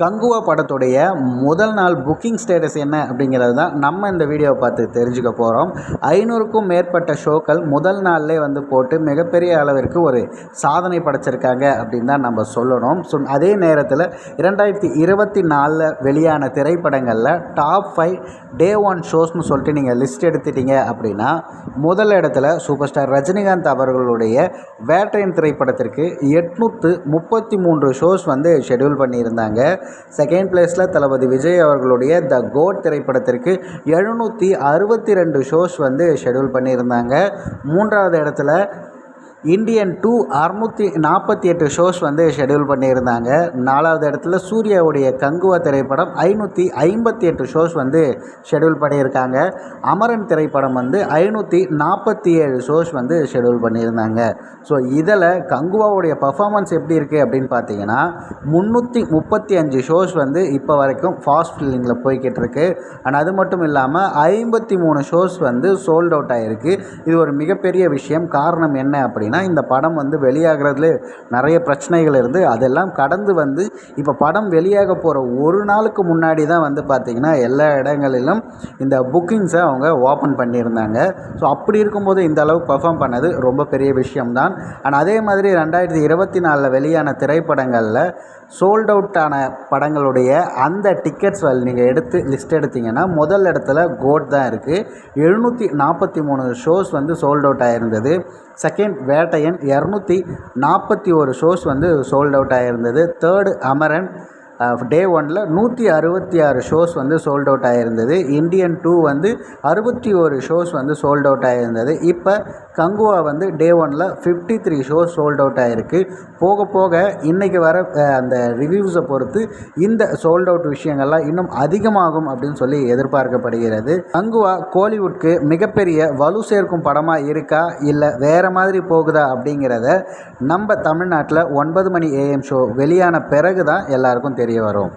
கங்குவா படத்துடைய முதல் நாள் புக்கிங் ஸ்டேட்டஸ் என்ன அப்படிங்கிறது தான் நம்ம இந்த வீடியோவை பார்த்து தெரிஞ்சுக்க போகிறோம் ஐநூறுக்கும் மேற்பட்ட ஷோக்கள் முதல் நாள்லே வந்து போட்டு மிகப்பெரிய அளவிற்கு ஒரு சாதனை படைச்சிருக்காங்க அப்படின்னு தான் நம்ம சொல்லணும். ஸோ அதே நேரத்தில் இரண்டாயிரத்தி இருபத்தி நாலில் வெளியான திரைப்படங்களில் டாப் ஃபைவ் டே ஒன் ஷோஸ்னு சொல்லிட்டு நீங்கள் லிஸ்ட் எடுத்துட்டீங்க அப்படின்னா முதல் இடத்துல சூப்பர் ஸ்டார் ரஜினிகாந்த் அவர்களுடைய வேட்டையன் திரைப்படத்திற்கு எட்நூற்று முப்பத்தி மூன்று ஷோஸ் வந்து ஷெட்யூல் பண்ணியிருந்தாங்க. செகண்ட் பிளேஸில் தளபதி விஜய் அவர்களுடைய த கோட் திரைப்படத்திற்கு எழுநூற்றி அறுபத்தி ரெண்டு ஷோஸ் வந்து ஷெட்யூல் பண்ணியிருந்தாங்க. மூன்றாவது இடத்துல இந்தியன் டூ அறுநூற்றி நாற்பத்தி எட்டு ஷோஸ் வந்து ஷெட்யூல் பண்ணியிருந்தாங்க. நாலாவது இடத்துல சூர்யாவுடைய கங்குவா திரைப்படம் ஐநூற்றி ஐம்பத்தி எட்டு ஷோஸ் வந்து ஷெட்யூல் பண்ணியிருக்காங்க. அமரன் திரைப்படம் வந்து ஐநூற்றி நாற்பத்தி ஏழு ஷோஸ் வந்து ஷெட்யூல் பண்ணியிருந்தாங்க. ஸோ இதில் கங்குவாவுடைய பர்ஃபாமன்ஸ் எப்படி இருக்குது அப்படின்னு பார்த்தீங்கன்னா முந்நூற்றி முப்பத்தி அஞ்சு ஷோஸ் வந்து இப்போ வரைக்கும் ஃபாஸ்ட் ஃபில்லிங்கில் போய்கிட்டு இருக்கு. அண்ட் அது மட்டும் இல்லாமல் ஐம்பத்தி மூணு ஷோஸ் வந்து சோல்ட் அவுட் ஆகிருக்கு இது ஒரு மிகப்பெரிய விஷயம். காரணம் என்ன அப்படின்னா இந்த படம் வந்து வெளியாகிறதுல நிறைய பிரச்சனைகள் இருந்து அதெல்லாம் கடந்து வந்து இப்போ படம் வெளியாக போகிற ஒரு நாளுக்கு முன்னாடி தான் வந்து பார்த்திங்கன்னா எல்லா இடங்களிலும் இந்த புக்கிங்ஸை அவங்க ஓப்பன் பண்ணியிருந்தாங்க. ஸோ அப்படி இருக்கும்போது இந்த அளவுக்கு பர்ஃபார்ம் பண்ணது ரொம்ப பெரிய விஷயம்தான். ஆனால் அதே மாதிரி ரெண்டாயிரத்தி இருபத்தி நாலில் வெளியான திரைப்படங்களில் சோல்ட் அவுட்டான படங்களுடைய அந்த டிக்கெட்ஸ் நீங்கள் எடுத்து லிஸ்ட் எடுத்தீங்கன்னா முதல் இடத்துல கோட் தான் இருக்குது. எழுநூற்றி நாற்பத்தி மூணு ஷோஸ் வந்து சோல்ட் அவுட் ஆகிருந்தது செகண்ட் வேட்டையன் இரநூத்தி நாற்பத்தி ஒரு ஷோஸ் வந்து சோல்ட் அவுட் ஆகியிருந்தது தேர்டு அமரன் டே ஒனில் நூற்றி அறுபத்தி ஆறு ஷோஸ் வந்து சோல்ட் அவுட் ஆகிருந்தது இந்தியன் டூ வந்து அறுபத்தி ஒரு ஷோஸ் வந்து சோல்ட் அவுட் ஆகிருந்தது இப்போ கங்குவா வந்து டே ஒனில் fifty three shows sold out ஆகிருக்கு போக போக இன்றைக்கி வர அந்த ரிவ்யூஸை பொறுத்து இந்த சோல்ட் அவுட் விஷயங்கள்லாம் இன்னும் அதிகமாகும் அப்படின்னு சொல்லி எதிர்பார்க்கப்படுகிறது. கங்குவா கோலிவுட்க்கு மிகப்பெரிய வலு சேர்க்கும் படமாக இருக்கா? இல்லை வேறு மாதிரி போகுதா அப்படிங்கிறத நம்ம தமிழ்நாட்டில் ஒன்பது மணி ஏஎம் ஷோ வெளியான பிறகு தான் எல்லாருக்கும் தெரிய வரும்